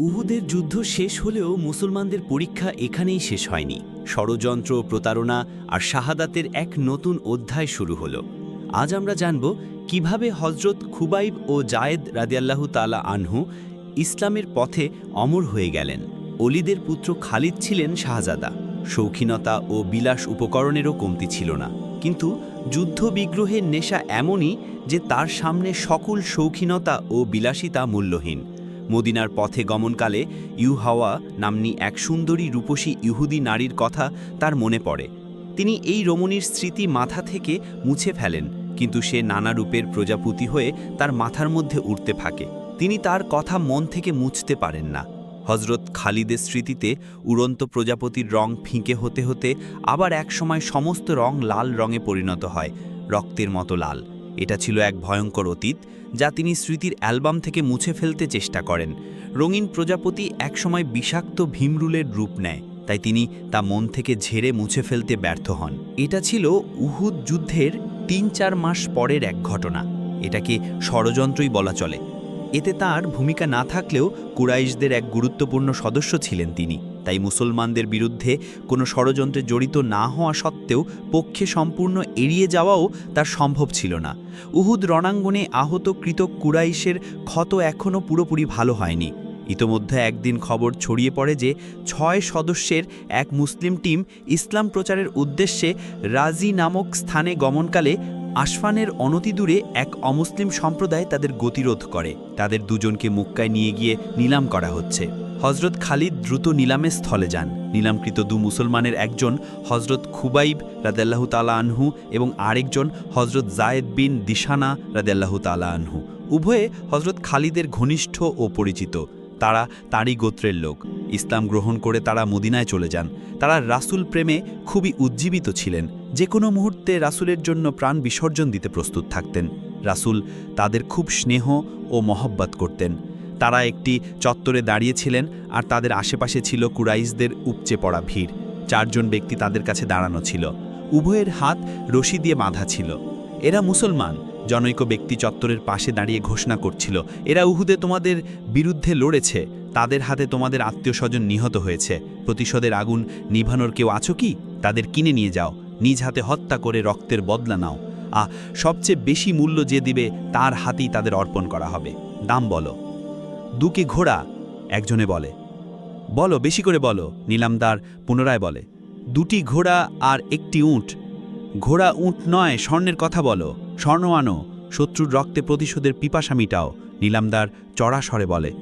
উহুদের যুদ্ধ শেষ হলেও মুসলমানদের পরীক্ষা এখানেই শেষ হয়নি। ষড়যন্ত্র, প্রতারণা আর শাহাদাতের এক নতুন অধ্যায় শুরু হল। আজ আমরা জানব কীভাবে হজরত খুবাইব ও জায়েদ রাদিয়াল্লাহু তালা আনহু ইসলামের পথে অমর হয়ে গেলেন। অলিদের পুত্র খালিদ ছিলেন শাহজাদা। শৌখিনতা ও বিলাস উপকরণেরও কমতি ছিল না। কিন্তু যুদ্ধবিগ্রহের নেশা এমনই যে তার সামনে সকল শৌখিনতা ও বিলাসিতা মূল্যহীন। মদিনার পথে গমনকালে ইউহাওয়া নাম্নী এক সুন্দরী রূপসী ইহুদি নারীর কথা তার মনে পড়ে। তিনি এই রমণীর স্মৃতি মাথা থেকে মুছে ফেলেন, কিন্তু সে নানা রূপের প্রজাপতি হয়ে তার মাথার মধ্যে উঠতে থাকে। তিনি তার কথা মন থেকে মুছতে পারেন না। হজরত খালিদের স্মৃতিতে উড়ন্ত প্রজাপতির রং ফিকে হতে হতে আবার একসময় সমস্ত রং লাল রঙে পরিণত হয়, রক্তের মতো লাল। এটা ছিল এক ভয়ঙ্কর অতীত। যা তিনি স্মৃতির অ্যালবাম থেকে মুছে ফেলতে চেষ্টা করেন। রঙিন প্রজাপতি একসময় বিষাক্ত ভীমরুলের রূপ নেয়, তাই তিনি তা মন থেকে ঝেড়ে মুছে ফেলতে ব্যর্থ হন। এটা ছিল উহুদ যুদ্ধের তিন চার মাস পরের এক ঘটনা। এটাকে ষড়যন্ত্রই বলা চলে। এতে তার ভূমিকা না থাকলেও কুরাইশদের এক গুরুত্বপূর্ণ সদস্য ছিলেন তিনি। তাই মুসলমানদের বিরুদ্ধে কোনো ষড়যন্ত্রে জড়িত না হওয়া সত্ত্বেও পক্ষে সম্পূর্ণ এড়িয়ে যাওয়াও তার সম্ভব ছিল না। উহুদ রণাঙ্গনে আহত কৃত কুরাইশের ক্ষত এখনও পুরোপুরি ভালো হয়নি। ইতোমধ্যে একদিন খবর ছড়িয়ে পড়ে যে ছয় সদস্যের এক মুসলিম টিম ইসলাম প্রচারের উদ্দেশ্যে রাজি নামক স্থানে গমনকালে আশফানের অনতিদূরে এক অমুসলিম সম্প্রদায় তাদের গতিরোধ করে। তাদের দুজনকে মুক্কায় নিয়ে গিয়ে নিলাম করা হচ্ছে। হজরত খালিদ দ্রুত নিলামের স্থলে যান। নিলামকৃত দু মুসলমানের একজন হজরত খুবাইব রাদেল্লাহু তালা আনহু এবং আরেকজন হজরত জায়েদ বিন দিশানা রাদেল্লাহু তালা আনহু। উভয়ে হজরত খালিদের ঘনিষ্ঠ ও পরিচিত। তারা তাঁরই গোত্রের লোক। ইসলাম গ্রহণ করে তারা মদিনায় চলে যান। তারা রাসূল প্রেমে খুবই উজ্জীবিত ছিলেন। যে কোনো মুহূর্তে রাসূলের জন্য প্রাণ বিসর্জন দিতে প্রস্তুত থাকতেন। রাসূল তাদের খুব স্নেহ ও মহব্বত করতেন। তারা একটি চত্বরে দাঁড়িয়েছিলেন আর তাদের আশেপাশে ছিল কুরাইশদের উপচে পড়া ভিড়। চারজন ব্যক্তি তাদের কাছে দাঁড়ানো ছিল। উভয়ের হাত রশি দিয়ে বাঁধা ছিল। এরা মুসলমান। জনৈক ব্যক্তি চত্বরের পাশে দাঁড়িয়ে ঘোষণা করছিল, এরা উহুদে তোমাদের বিরুদ্ধে লড়েছে। তাদের হাতে তোমাদের আত্মীয় স্বজন নিহত হয়েছে। প্রতিশোধের আগুন নিভানোর কেউ আছো কি? তাদের কিনে নিয়ে যাও। নিজ হাতে হত্যা করে রক্তের বদলা নাও। আ সবচেয়ে বেশি মূল্য যে দিবে, তার হাতেই তাদের অর্পণ করা হবে। দাম বলো। দুকে ঘোড়া, একজনে বলে। বলো, বেশি করে বলো, নিলামদার পুনরায় বলে। দুটি ঘোড়া আর একটি উঁট। ঘোড়া উঁট নয়, স্বর্ণের কথা বলো। স্বর্ণ আনো, শত্রুর রক্তে প্রতিশোধের পিপাসা মিটাও, নিলামদার চড়া স্বরে বলে।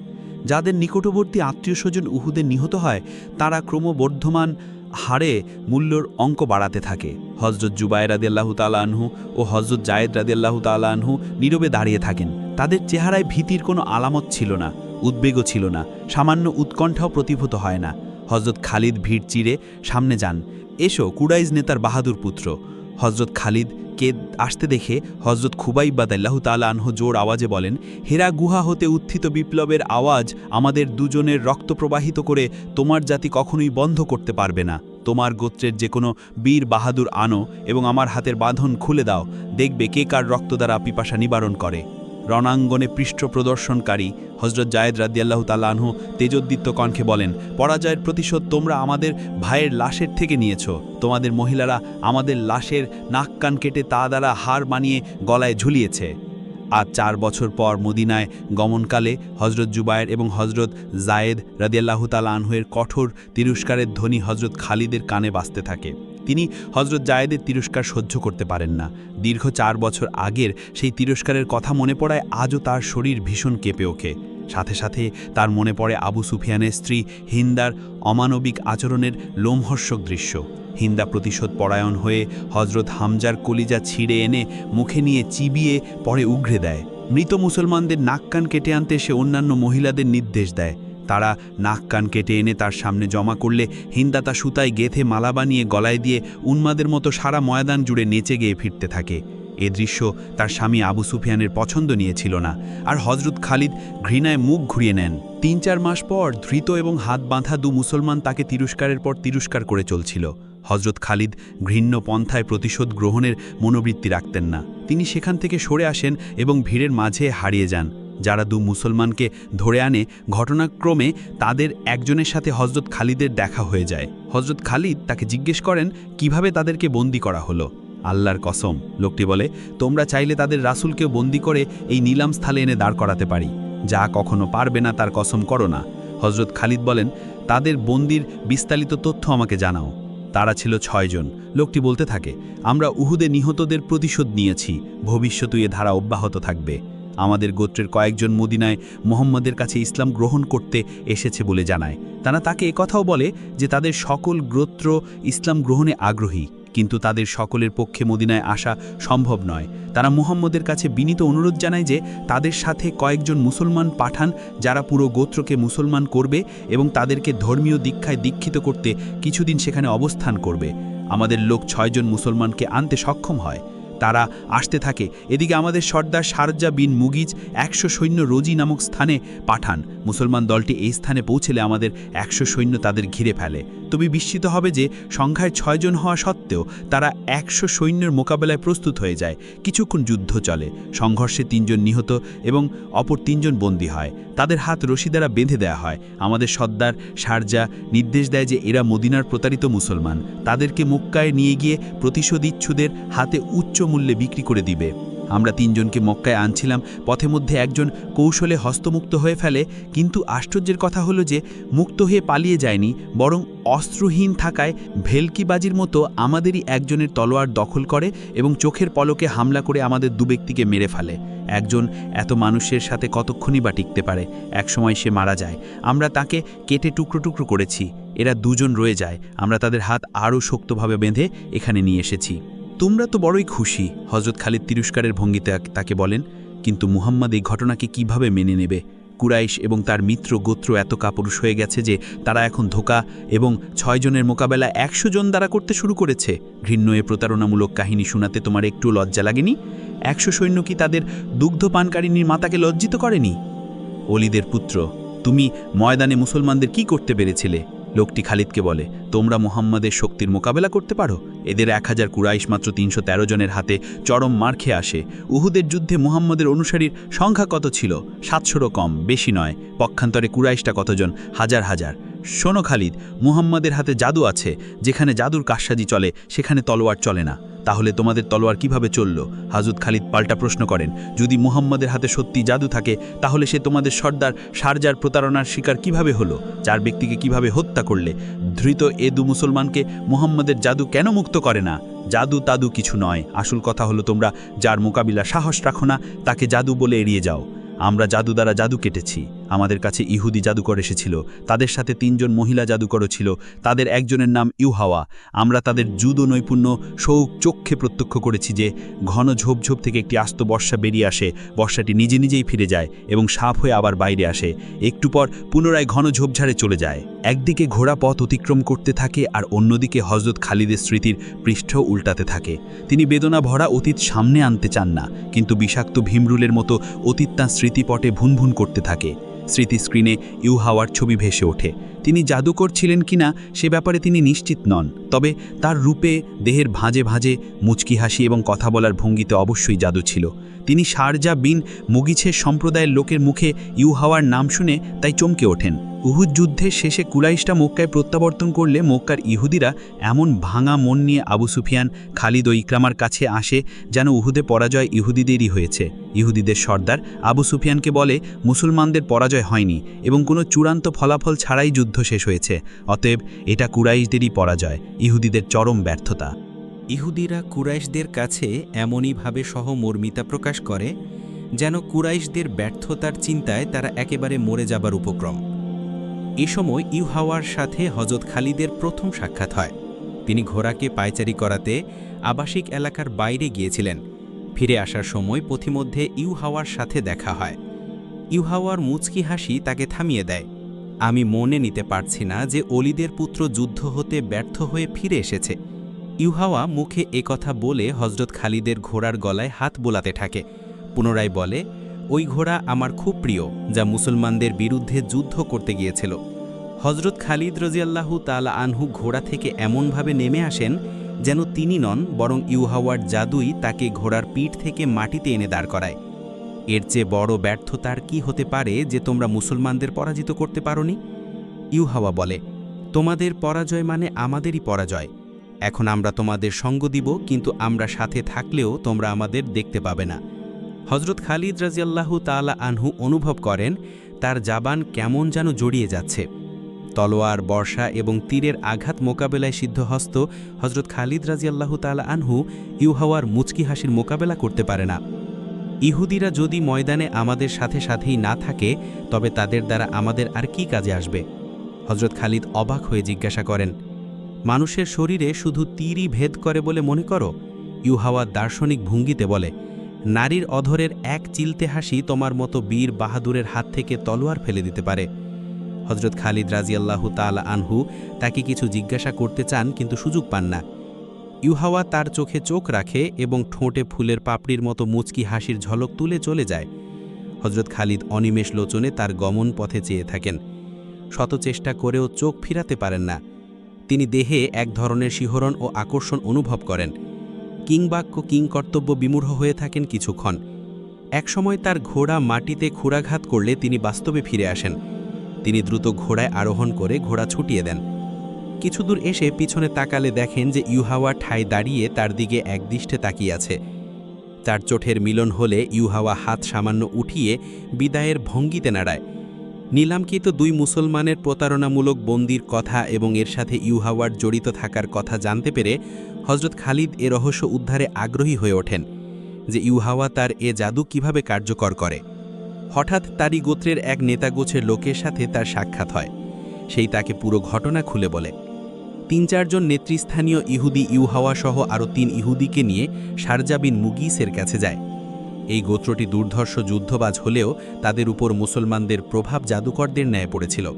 যাদের নিকটবর্তী আত্মীয় স্বজন উহুদে নিহত হয়, তারা ক্রমবর্ধমান হারে মূল্যর অঙ্ক বাড়াতে থাকে। হজরত জুবাই রাদিয়াল্লাহু তালা আনহু ও হজরত জায়েদ রাদিয়াল্লাহু তালা আনহু নীরবে দাঁড়িয়ে থাকেন। তাদের চেহারায় ভীতির কোনো আলামত ছিল না। উদ্বেগও ছিল না, সামান্য উৎকণ্ঠাও প্রতিভূত হয় না। হজরত খালিদ ভিড় চিরে সামনে যান। এসো কুরাইজ নেতার বাহাদুর পুত্র। হজরত খালিদ কে আসতে দেখে হজরত খুবাইবাদ আল্লাহ তালা আনহু জোর আওয়াজে বলেন, হেরা গুহা হতে উত্থিত বিপ্লবের আওয়াজ আমাদের দুজনের রক্ত প্রবাহিত করে তোমার জাতি কখনোই বন্ধ করতে পারবে না। তোমার গোত্রের যে কোনো বীর বাহাদুর আনো এবং আমার হাতের বাঁধন খুলে দাও। দেখবে কে কার রক্ত দ্বারা পিপাসা নিবারণ করে। রণাঙ্গনে পৃষ্ঠ প্রদর্শনকারী হজরত জায়েদ রাদিয়াল্লাহু তাল্লাহু তেজোদ্দীপ্ত কণ্ঠে বলেন, পরাজয়ের প্রতিশোধ তোমরা আমাদের ভাইয়ের লাশের থেকে নিয়েছ। তোমাদের মহিলারা আমাদের লাশের নাক কান কেটে তা দ্বারা হার বানিয়ে গলায় ঝুলিয়েছে। আজ চার বছর পর মদিনায় গমনকালে হজরত জুবায়ের এবং হজরত জায়েদ রাদিয়াল্লাহু তালা আনহুয়ের কঠোর তিরস্কারের ধ্বনি হজরত খালিদের কানে বাজতে থাকে। তিনি হজরত জায়েদের তিরস্কার সহ্য করতে পারেন না। দীর্ঘ চার বছর আগের সেই তিরস্কারের কথা মনে পড়ায় আজও তার শরীর ভীষণ কেঁপে ওঠে। সাথে সাথে তার মনে পড়ে আবু সুফিয়ানের স্ত্রী হিন্দার অমানবিক আচরণের লোমহর্ষক দৃশ্য। হিন্দা প্রতিশোধ পরায়ণ হয়ে হজরত হামজার কলিজা ছিঁড়ে এনে মুখে নিয়ে চিবিয়ে পরে উগড়ে দেয়। মৃত মুসলমানদের নাক কান কেটে আনতে সে অন্যান্য মহিলাদের নির্দেশ দেয়। তারা নাক কান কেটে এনে তার সামনে জমা করলে হিন্দা তা সুতায় গেথে মালা বানিয়ে গলায় দিয়ে উন্মাদের মতো সারা ময়দান জুড়ে নেচে গিয়ে ফিরতে থাকে। এ দৃশ্য তার স্বামী আবু সুফিয়ানের পছন্দ নিয়েছিল না। আর হজরত খালিদ ঘৃণায় মুখ ঘুরিয়ে নেন। তিন চার মাস পর ধৃত এবং হাত বাঁধা দু মুসলমান তাকে তিরস্কারের পর তিরস্কার করে চলছিল। হজরত খালিদ ঘৃণ্য পন্থায় প্রতিশোধ গ্রহণের মনোবৃত্তি রাখতেন না। তিনি সেখান থেকে সরে আসেন এবং ভিড়ের মাঝে হারিয়ে যান। যারা দু মুসলমানকে ধরে আনে, ঘটনাক্রমে তাদের একজনের সাথে হজরত খালিদের দেখা হয়ে যায়। হজরত খালিদ তাকে জিজ্ঞেস করেন, কীভাবে তাদেরকে বন্দি করা হলো? আল্লাহর কসম, লোকটি বলে, তোমরা চাইলে তাদের রাসূলকেও বন্দি করে এই নিলাম স্থলে এনে দাঁড় করাতে পারি। যা কখনো পারবে না, তার কসম করো না। হজরত খালিদ বলেন, তাদের বন্দির বিস্তারিত তথ্য আমাকে জানাও। তারা ছিল ছয়জন লোকটি বলতে থাকে, আমরা উহুদে নিহতদের প্রতিশোধ নিয়েছি। ভবিষ্যতে এ ধারা অব্যাহত থাকবে। আমাদের গোত্রের কয়েকজন মদিনায় মোহাম্মদের কাছে ইসলাম গ্রহণ করতে এসেছে বলে জানায়। তারা তাকে একথাও বলে যে তাদের সকল গোত্র ইসলাম গ্রহণে আগ্রহী, কিন্তু তাদের সকলের পক্ষে মদিনায় আসা সম্ভব নয়। তারা মুহাম্মদের কাছে বিনীত অনুরোধ জানায় যে তাদের সাথে কয়েকজন মুসলমান পাঠান যারা পুরো গোত্রকে মুসলমান করবে এবং তাদেরকে ধর্মীয় দীক্ষায় দীক্ষিত করতে কিছুদিন সেখানে অবস্থান করবে। আমাদের লোক ছয়জন মুসলমানকে আনতে সক্ষম হয়। তারা আসতে থাকে। এদিকে আমাদের সর্দার সারজা বিন মুগিজ একশো সৈন্য রোজি নামক স্থানে পাঠান। মুসলমান দলটি এই স্থানে পৌঁছলে আমাদের একশো সৈন্য তাদের ঘিরে ফেলে। তুমি বিস্মিত হবে যে সংখ্যায় ছয়জন হওয়া সত্ত্বেও তারা একশো সৈন্যের মোকাবেলায় প্রস্তুত হয়ে যায়। কিছুক্ষণ যুদ্ধ চলে, সংঘর্ষে তিনজন নিহত এবং অপর তিনজন বন্দী হয়। তাদের হাত রশি দ্বারা বেঁধে দেওয়া হয়। আমাদের সর্দার শারজা নির্দেশ দেয় যে এরা মদিনার প্রতারিত মুসলমান। তাদেরকে মক্কায় নিয়ে গিয়ে প্রতিশোধ ইচ্ছুদের হাতে উচ্চ মূল্যে বিক্রি করে দিবে। আমরা তিনজনকে মক্কায় আনছিলাম, পথে মধ্যে একজন কৌশলে হস্তমুক্ত হয়ে ফেলে, কিন্তু আশ্চর্যের কথা হলো যে মুক্ত হয়ে পালিয়ে যায়নি, বরং অস্ত্রহীন থাকায় ভেলকিবাজির মতো আমাদেরই একজনের তলোয়ার দখল করে এবং চোখের পলকে হামলা করে আমাদের দু ব্যক্তিকে মেরে ফেলে। একজন এত মানুষের সাথে কতক্ষণই বা টিকতে পারে? একসময় সে মারা যায়। আমরা তাকে কেটে টুকরো টুকরো করেছি। এরা দুজন রয়ে যায়। আমরা তাদের হাত আরও শক্তভাবে বেঁধে এখানে নিয়ে এসেছি। তোমরা তো বড়ই খুশি হজরত খালিদ তিরস্কারের ভঙ্গিতে তাকে বলেন, কিন্তু মুহাম্মদ এই ঘটনাকে কীভাবে মেনে নেবে? কুরাইশ এবং তার মিত্র গোত্র এত কাপুরুষ হয়ে গেছে যে তারা এখন ধোকা এবং ছয়জনের মোকাবেলা একশো জন দ্বারা করতে শুরু করেছে। ঘৃণ্য এ প্রতারণামূলক কাহিনী শোনাতে তোমার একটু লজ্জা লাগেনি? একশো সৈন্য কি তাদের দুগ্ধপানকারিনীর মাতাকে লজ্জিত করেনি? অলিদের পুত্র, তুমি ময়দানে মুসলমানদের কি করতে পেরেছিলে? লোকটি খালিদকে বলে, তোমরা মোহাম্মদের শক্তির মোকাবেলা করতে পারো এদের এক হাজার কুরাইশ মাত্র তিনশো তেরো জনের হাতে চরম মার খেয়ে আসে। উহুদের যুদ্ধে মুহাম্মদের অনুসারীর সংখ্যা কত ছিল? সাতশোরও কম, বেশি নয়। পক্ষান্তরে কুরাইশটা কতজন? হাজার হাজার। শোনো খালিদ, মুহাম্মদের হাতে জাদু আছে। যেখানে জাদুর কাশাজি চলে, সেখানে তলোয়ার চলে না। তাহলে তোমাদের তলোয়ার কীভাবে চলল? হাজুদ খালিদ পাল্টা প্রশ্ন করেন, যদি মুহাম্মদের হাতে সত্যি জাদু থাকে, তাহলে সে তোমাদের সর্দার সারজার প্রতারণার শিকার কীভাবে হলো? চার ব্যক্তিকে কীভাবে হত্যা করলে? ধৃত এ দু মুসলমানকে মুহাম্মদের জাদু কেন মুক্ত করে না? জাদু তাদু কিছু নয়। আসল কথা হলো তোমরা, যার মোকাবিলা সাহস রাখো না, তাকে জাদু বলে এড়িয়ে যাও। আমরা জাদু দ্বারা জাদু কেটেছি। আমাদের কাছে ইহুদি জাদুকর এসেছিল, তাদের সাথে তিনজন মহিলা জাদুকরও ছিল, তাদের একজনের নাম ইউহাওয়া। আমরা তাদের জুদো নৈপুণ্য শৌক চক্ষে প্রত্যক্ষ করেছি যে, ঘন ঝোপঝোপ থেকে একটি আস্ত বর্ষা বেরিয়ে আসে, বর্ষাটি নিজে নিজেই ফিরে যায় এবং সাপ হয়ে আবার বাইরে আসে। একটু পর পুনরায় ঘন ঝোপঝাড়ে চলে যায়। একদিকে ঘোড়া পথ অতিক্রম করতে থাকে আর অন্যদিকে হজরত খালিদের স্মৃতির পৃষ্ঠ উল্টাতে থাকে। তিনি বেদনা ভরা অতীত সামনে আনতে চান না, কিন্তু বিষাক্ত ভীমরুলের মতো অতীত তাঁর স্মৃতিপটে ভুনভুন করতে থাকে। স্মৃতি স্ক্রিনে ইউহাওয়ার ছবি ভেসে ওঠে। তিনি জাদুকর ছিলেন কিনা সে ব্যাপারে তিনি নিশ্চিত নন। তবে তার রূপে, দেহের ভাঁজে ভাঁজে, মুচকি হাসি এবং কথা বলার ভঙ্গিতে অবশ্যই জাদু ছিল। তিনি শারজা বিন মুগিছের সম্প্রদায়ের লোকের মুখে ইউহাওয়ার নাম শুনে তাই চমকে ওঠেন। উহুদ যুদ্ধের শেষে কুলাইশটা মক্কায় প্রত্যাবর্তন করলে মক্কার ইহুদিরা এমন ভাঙা মন নিয়ে আবু সুফিয়ান, খালিদ ও ইকরামার কাছে আসে যেন উহুদে পরাজয় ইহুদিদেরই হয়েছে। ইহুদিদের সর্দার আবু সুফিয়ানকে বলে, মুসলমানদের পরাজয় হয়নি এবং কোনো চূড়ান্ত ফলাফল ছাড়াই যুদ্ধ শেষ হয়েছে। অতএব এটা কুরাইশদেরই পরাজয়। ইহুদিদের চরম ব্যর্থতা। ইহুদিরা কুরাইশদের কাছে এমনইভাবে সহমর্মিতা প্রকাশ করে, যেন কুরাইশদের ব্যর্থতার চিন্তায় তারা একেবারে মরে যাবার উপক্রম। এ সময় ইউহাওয়ার সাথে হজরত খালিদের প্রথম সাক্ষাৎ হয়। তিনি ঘোড়াকে পায়চারি করাতে আবাসিক এলাকার বাইরে গিয়েছিলেন। ফিরে আসার সময় পথিমধ্যে ইউহাওয়ার সাথে দেখা হয়। ইউহাওয়ার মুচকি হাসি তাকে থামিয়ে দেয়। আমি মনে নিতে পারছি না যে অলিদের পুত্র যুদ্ধ হতে ব্যর্থ হয়ে ফিরে এসেছে। ইউহাওয়া মুখে একথা বলে হজরত খালিদের ঘোড়ার গলায় হাত বোলাতে থাকে। পুনরায় বলে, ওই ঘোড়া আমার খুব প্রিয়, যা মুসলমানদের বিরুদ্ধে যুদ্ধ করতে গিয়েছিল। হজরত খালিদ রজিয়াল্লাহু তালা আনহু ঘোড়া থেকে এমনভাবে নেমে আসেন যেন তিনি নন, বরং ইউহাওয়ার জাদুই তাকে ঘোড়ার পিঠ থেকে মাটিতে এনে দাঁড় করায়। এর চেয়ে বড় ব্যর্থতার কি হতে পারে যে তোমরা মুসলমানদের পরাজিত করতে পারোনি? ইউহাওয়া বলে, তোমাদের পরাজয় মানে আমাদেরই পরাজয়। এখন আমরা তোমাদের সঙ্গ দিব, কিন্তু আমরা সাথে থাকলেও তোমরা আমাদের দেখতে পাবে না। হজরত খালিদ রাজিয়াল্লাহু তাআলা আনহু অনুভব করেন, তার জাবান কেমন যেন জড়িয়ে যাচ্ছে। তলোয়ার, বর্ষা এবং তীরের আঘাত মোকাবেলায় সিদ্ধহস্ত হজরত খালিদ রাজিয়াল্লাহু তাআলা আনহু ইউহাওয়ার মুচকি হাসির মোকাবেলা করতে পারে না। ইহুদিরা যদি ময়দানে আমাদের সাথে সাথেই না থাকে, তবে তাদের দ্বারা আমাদের আর কি কাজে আসবে? হজরত খালিদ অবাক হয়ে জিজ্ঞাসা করেন, মানুষের শরীরে শুধু তীরই ভেদ করে বলে মনে করো? ইউহাওয়া দার্শনিক ভঙ্গিতে বলে, নারীর অধরের এক চিলতে হাসি তোমার মতো বীর বাহাদুরের হাত থেকে তলোয়ার ফেলে দিতে পারে। হজরত খালিদ রাজিয়াল্লাহু তাআলা আনহু তাকে কিছু জিজ্ঞাসা করতে চান, কিন্তু সুযোগ পান না। ইউহাওয়া তার চোখে চোখ রাখে এবং ঠোঁটে ফুলের পাপড়ির মতো মুচকি হাসির ঝলক তুলে চলে যায়। হজরত খালিদ অনিমেষ লোচনে তার গমন পথে চেয়ে থাকেন। শত চেষ্টা করেও চোখ ফিরাতে পারেন না। তিনি দেহে এক ধরনের শিহরণ ও আকর্ষণ অনুভব করেন। কিংবাক্য কিংকর্তব্য বিমূঢ় হয়ে থাকেন কিছুক্ষণ। একসময় তার ঘোড়া মাটিতে খুরাঘাত করলে তিনি বাস্তবে ফিরে আসেন। তিনি দ্রুত ঘোড়ায় আরোহণ করে ঘোড়া ছুটিয়ে দেন। কিছুদূর এসে পিছনে তাকালে দেখেন যে ইউহাওয়া ঠায় দাঁড়িয়ে তার দিকে একদৃষ্টে তাকিয়ে আছে। তার চোঠের মিলন হলে ইউহাওয়া হাত সামান্য উঠিয়ে বিদায়ের ভঙ্গিতে নাড়ায়। নিলামকৃত দুই মুসলমানের প্রতারণামূলক বন্দির কথা এবং এর সাথে ইউহাওয়ার জড়িত থাকার কথা জানতে পেরে হজরত খালিদ এ রহস্য উদ্ধারে আগ্রহী হয়ে ওঠেন যে ইউহাওয়া তার এ জাদু কীভাবে কার্যকর করে। হঠাৎ তারই গোত্রের এক নেতাগোছের লোকের সাথে তার সাক্ষাৎ হয়। সেই তাকে পুরো ঘটনা খুলে বলে। তিন চারজন নেতৃস্থানীয় ইহুদি ইউহাওয়া সহ আরও তিন ইহুদিকে নিয়ে শারজা বিন মুগিসের কাছে যায়। এই গোত্রটি দুর্ধর্ষ যুদ্ধবাজ হলেও তাদের উপর মুসলমানদের প্রভাব জাদুকরদের ন্যায় পড়েছিল।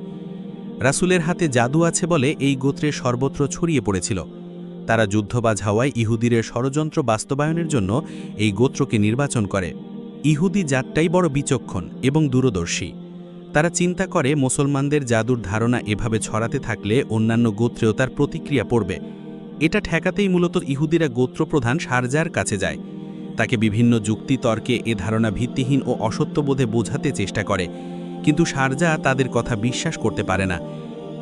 রাসুলের হাতে জাদু আছে বলে এই গোত্রের সর্বত্র ছড়িয়ে পড়েছিল। তারা যুদ্ধবাজ হওয়ায় ইহুদিরের ষড়যন্ত্র বাস্তবায়নের জন্য এই গোত্রকে নির্বাচন করে। ইহুদি জাতটাই বড় বিচক্ষণ এবং দূরদর্শী। তারা চিন্তা করে মুসলমানদের জাদুর ধারণা এভাবে ছড়াতে থাকলে অন্যান্য গোত্রেও তার প্রতিক্রিয়া পড়বে। এটা ঠেকাতেই মূলত ইহুদিরা গোত্রপ্রধান সারজার কাছে যায়। তাকে বিভিন্ন যুক্তি তর্কে এ ধারণা ভিত্তিহীন ও অসত্যবোধে বোঝাতে চেষ্টা করে। কিন্তু শারজা তাদের কথা বিশ্বাস করতে পারে না।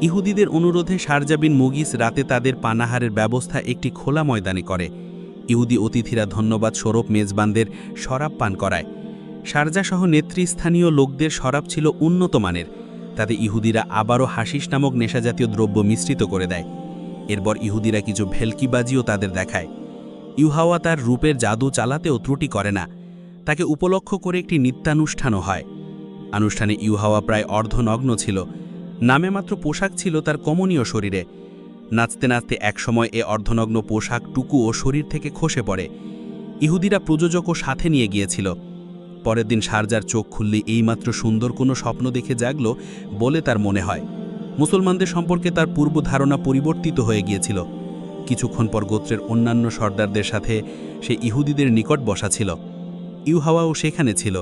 ইহুদিদের অনুরোধে শারজা বিন মুগিস রাতে তাদের পানাহারের ব্যবস্থা একটি খোলা ময়দানে করে। ইহুদি অতিথিরা ধন্যবাদ স্বরূপ মেজবানদের শরাব পান করায়। শারজাসহ নেতৃস্থানীয় লোকদের শরাব ছিল উন্নত মানের। তাতে ইহুদিরা আবারও হাসিস নামক নেশাজাতীয় দ্রব্য মিশ্রিত করে দেয়। এরপর ইহুদিরা কিছু ভেলকিবাজিও তাদের দেখায়। ইউহাওয়া তার রূপের জাদু চালাতেও ত্রুটি করে না। তাকে উপলক্ষ করে একটি নিত্যানুষ্ঠানও হয়। আনুষ্ঠানে ইউহাওয়া প্রায় অর্ধনগ্ন ছিল। নামে মাত্র পোশাক ছিল তার কমনীয় শরীরে। নাচতে নাচতে একসময় এ অর্ধনগ্ন পোশাক টুকু ও শরীর থেকে খসে পড়ে। ইহুদিরা প্রযোজকও সাথে নিয়ে গিয়েছিল। পরের দিন সারজার চোখ খুললে এইমাত্র সুন্দর কোনো স্বপ্ন দেখে জাগল বলে তার মনে হয়। মুসলমানদের সম্পর্কে তার পূর্ব ধারণা পরিবর্তিত হয়ে গিয়েছিল। কিছুক্ষণ পর গোত্রের অন্যান্য সর্দারদের সাথে সে ইহুদিদের নিকট বসা ছিল। ইউহাওয়াও সেখানে ছিল।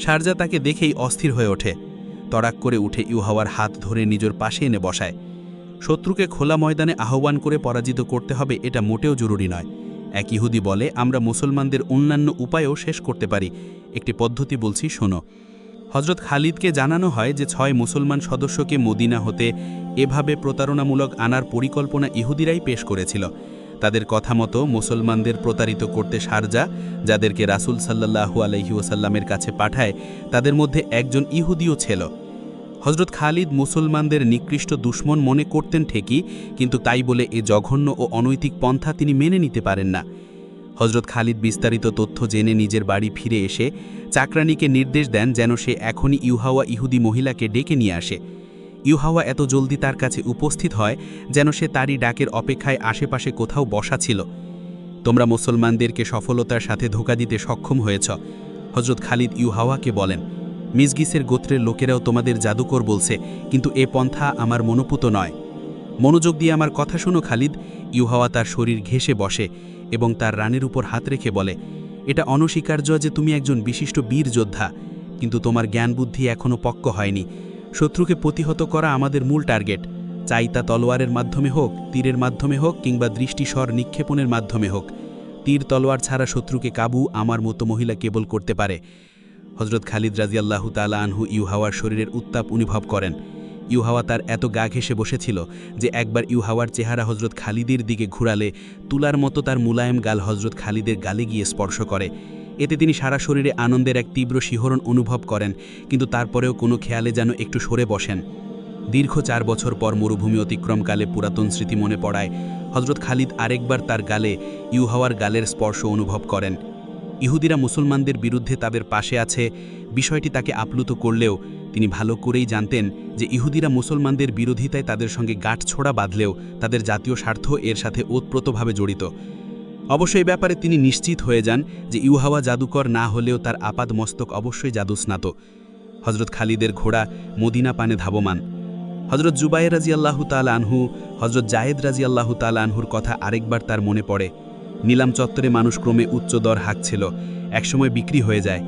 শারজা তাকে দেখেই অস্থির হয়ে ওঠে। তড়াক করে উঠে ইউহাওয়ার হাত ধরে নিজের পাশে এনে বসায়। শত্রুকে খোলা ময়দানে আহ্বান করে পরাজিত করতে হবে এটা মোটেও জরুরি নয়। এক ইহুদি বলে, আমরা মুসলমানদের অন্যান্য উপায়ও শেষ করতে পারি। একটি পদ্ধতি বলছি, শোনো। হজরত খালিদকে জানানো হয় যে ছয় মুসলমান সদস্যকে মদিনা হতে এভাবে প্রতারণামূলক আনার পরিকল্পনা ইহুদিরাই পেশ করেছিল। তাদের কথা মতো মুসলমানদের প্রতারিত করতে সারজা, যাদেরকে রাসুল সাল্লাহু আলহি ওসাল্লামের কাছে পাঠায়, তাদের মধ্যে একজন ইহুদিও ছিল। হজরত খালিদ মুসলমানদের নিকৃষ্ট দুশ্মন মনে করতেন ঠিকই, কিন্তু তাই বলে এ জঘন্য ও অনৈতিক পন্থা তিনি মেনে নিতে পারেন না। হজরত খালিদ বিস্তারিত তথ্য জেনে নিজের বাড়ি ফিরে এসে চাকরানিকে নির্দেশ দেন যেন সে এখনই ইউহাওয়া ইহুদি মহিলাকে ডেকে নিয়ে আসে। ইউহাওয়া এত জলদি তার কাছে উপস্থিত হয় যেন সে তারই ডাকের অপেক্ষায় আশেপাশে কোথাও বসা ছিল। তোমরা মুসলমানদেরকে সফলতার সাথে ধোকা দিতে সক্ষম হয়েছ হজরত খালিদ ইউহাওয়াকে বলেন। মিসগিসের গোত্রের লোকেরাও তোমাদের জাদুকর বলছে, কিন্তু এ পন্থা আমার মনোপুত নয়। মনোযোগ দিয়ে আমার কথা শোনো খালিদ। ইউহাওয়া তার শরীর ঘেসে বসে। এবং তার রানের উপর হাত রেখে বলে, এটা অনস্বীকার্য যে তুমি একজন বিশিষ্ট বীর যোদ্ধা, কিন্তু তোমার জ্ঞান বুদ্ধি এখনও পক্ক হয়নি। শত্রুকে প্রতিহত করা আমাদের মূল টার্গেট। চাই তা তলোয়ারের মাধ্যমে হোক, তীরের মাধ্যমে হোক, কিংবা দৃষ্টিস্বর নিক্ষেপণের মাধ্যমে হোক। তীর তলোয়ার ছাড়া শত্রুকে কাবু আমার মতো মহিলা কেবল করতে পারে। হজরত খালিদ রাজিয়াল্লাহু তালা আনহু ইউহাওয়ার শরীরের উত্তাপ অনুভব করেন। ইউহাওয়া তার এত গা ঘেসে বসেছিল যে একবার ইউহাওয়ার চেহারা হজরত খালিদের দিকে ঘুরালে তুলার মতো তার মুলায়েম গাল হজরত খালিদের গালে গিয়ে স্পর্শ করে। এতে তিনি সারা শরীরে আনন্দের এক তীব্র শিহরণ অনুভব করেন, কিন্তু তারপরেও কোনো খেয়ালে যেন একটু সরে বসেন। দীর্ঘ চার বছর পর মরুভূমি অতিক্রমকালে পুরাতন স্মৃতি মনে পড়ায় হজরত খালিদ আরেকবার তার গালে ইউহাওয়ার গালের স্পর্শ অনুভব করেন। ইহুদিরা মুসলমানদের বিরুদ্ধে তাদের পাশে আছে। বিষয়টি তাকে আপ্লুত করলেও তিনি ভালো করেই জানতেন যে ইহুদিরা মুসলমানদের বিরোধিতায় তাদের সঙ্গে গাঁটছোড়া বাঁধলেও তাদের জাতীয় স্বার্থ এর সাথে ওতপ্রোতভাবে জড়িত। অবশ্য এই ব্যাপারে তিনি নিশ্চিত হয়ে যান যে ইউহাওয়া জাদুকর না হলেও তার আপাদ মস্তক অবশ্যই জাদুস্নাত। হজরত খালিদের ঘোড়া মদিনা পানে ধাবমান। হজরত জুবাইর রাজি তাল আনহু হজরত জায়েদ রাজি তাল আনহুর কথা আরেকবার তার মনে পড়ে। নিলাম চত্বরে মানুষ ক্রমে উচ্চ দর হাঁকছিল। একসময় বিক্রি হয়ে যায়।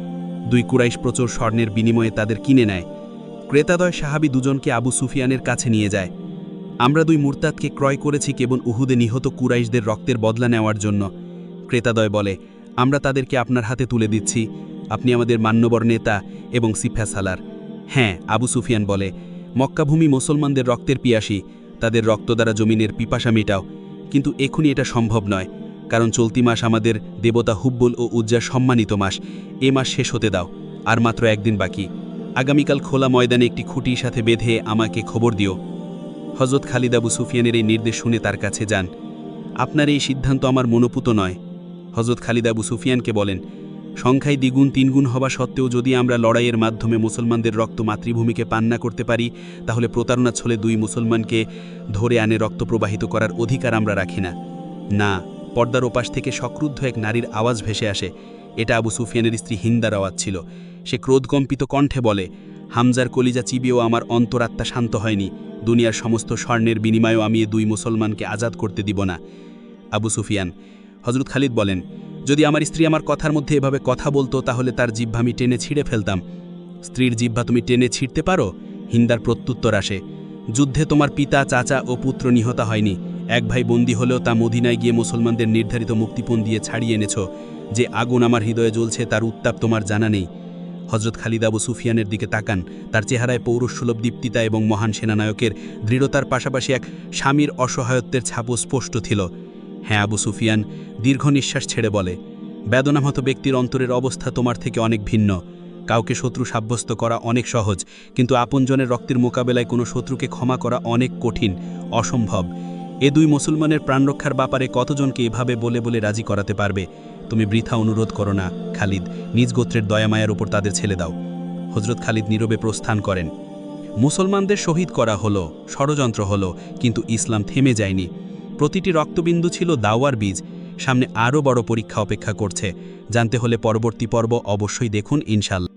দুই কুরাইশ প্রচুর স্বর্ণের বিনিময়ে তাদের কিনে নেয়। ক্রেতাদয় সাহাবি দুজনকে আবু সুফিয়ানের কাছে নিয়ে যায়। আমরা দুই মুরতাদকে ক্রয় করেছি কেবল উহুদে নিহত কুরাইশদের রক্তের বদলা নেওয়ার জন্য। ক্রেতাদয় বলে, আমরা তাদেরকে আপনার হাতে তুলে দিচ্ছি। আপনি আমাদের মান্যবর নেতা এবং সিফাসালার হ্যাঁ আবু সুফিয়ান বলে মক্কাভূমি মুসলমানদের রক্তের পিয়াসী। তাদের রক্ত দ্বারা জমিনের পিপাসা মেটাও। কিন্তু এখনই এটা সম্ভব নয়। কারণ চলতি মাস আমাদের দেবতা হুব্বুল ও উজ্জার সম্মানিত মাস। এ মাস শেষ হতে দাও, আর মাত্র একদিন বাকি। আগামীকাল খোলা ময়দানে একটি খুঁটির সাথে বেঁধে আমাকে খবর দিও। হজরত খালিদ আবু সুফিয়ানের এই নির্দেশ শুনে তার কাছে যান। আপনার এই সিদ্ধান্ত আমার মনোপুত নয় হজরত খালিদ আবু সুফিয়ানকে বলেন। সংখ্যায় দ্বিগুণ তিনগুণ হওয়া সত্ত্বেও যদি আমরা লড়াইয়ের মাধ্যমে মুসলমানদের রক্ত মাতৃভূমিকে পান না করতে পারি, তাহলে প্রতারণা ছলে দুই মুসলমানকে ধরে আনে রক্ত প্রবাহিত করার অধিকার আমরা রাখি না। না পর্দার ওপাশ থেকে সক্রুদ্ধ এক নারীর আওয়াজ ভেসে আসে। এটা আবু সুফিয়ানের স্ত্রী হিন্দার আওয়াজ ছিল। সে ক্রোধকম্পিত কণ্ঠে বলে, হামজার কলিজা চিবিয়েও আমার অন্তরাত্মা শান্ত হয়নি। দুনিয়ার সমস্ত স্বর্ণের বিনিময়েও আমি এ দুই মুসলমানকে আজাদ করতে দিব না। আবু সুফিয়ান হজরত খালিদ বলেন, যদি আমার স্ত্রী আমার কথার মধ্যে এভাবে কথা বলতো, তাহলে তার জিহ্বা আমি টেনে ছিঁড়ে ফেলতাম। স্ত্রীর জিহ্বা তুমি টেনে ছিঁড়তে পারো? হিন্দার প্রত্যুত্তর আসে, যুদ্ধে তোমার পিতা, চাচা ও পুত্র নিহত হয়নি। এক ভাই বন্দী হলেও তা মদিনায় গিয়ে মুসলমানদের নির্ধারিত মুক্তিপণ দিয়ে ছাড়িয়ে এনেছ, যে আগুন আমার হৃদয়ে জ্বলছে, তার উত্তাপ তোমার জানা নেই। হজরত খালিদ আবু সুফিয়ানের দিকে তাকান, তার চেহারায় পৌরুষসুলভ দীপ্তিতা এবং মহান সেনানায়কের দৃঢ়তার পাশাপাশি এক স্বামীর অসহায়ত্বের ছাপও স্পষ্ট ছিল। হ্যাঁ আবু সুফিয়ান, দীর্ঘ নিঃশ্বাস ছেড়ে বলে, বেদনামত ব্যক্তির অন্তরের অবস্থা তোমার থেকে অনেক ভিন্ন। কাউকে শত্রু সাব্যস্ত করা অনেক সহজ, কিন্তু আপনজনের রক্তের মোকাবেলায় কোনো শত্রুকে ক্ষমা করা অনেক কঠিন, অসম্ভব। এ দুই মুসলমানের প্রাণরক্ষার ব্যাপারে কতজনকে এভাবে বলে বলে রাজি করাতে পারবে? তুমি বৃথা অনুরোধ করো না, খালিদ। নিজ গোত্রের দয়ামায়ার উপর তাদের ছেলে দাও। হজরত খালিদ নীরবে প্রস্থান করেন। মুসলমানদের শহীদ করা হলো, ষড়যন্ত্র হলো, কিন্তু ইসলাম থেমে যায়নি। প্রতিটি রক্তবিন্দু ছিল দাওয়ার বীজ। সামনে আরও বড় পরীক্ষা অপেক্ষা করছে। জানতে হলে পরবর্তী পর্ব অবশ্যই দেখুন, ইনশাল্লাহ।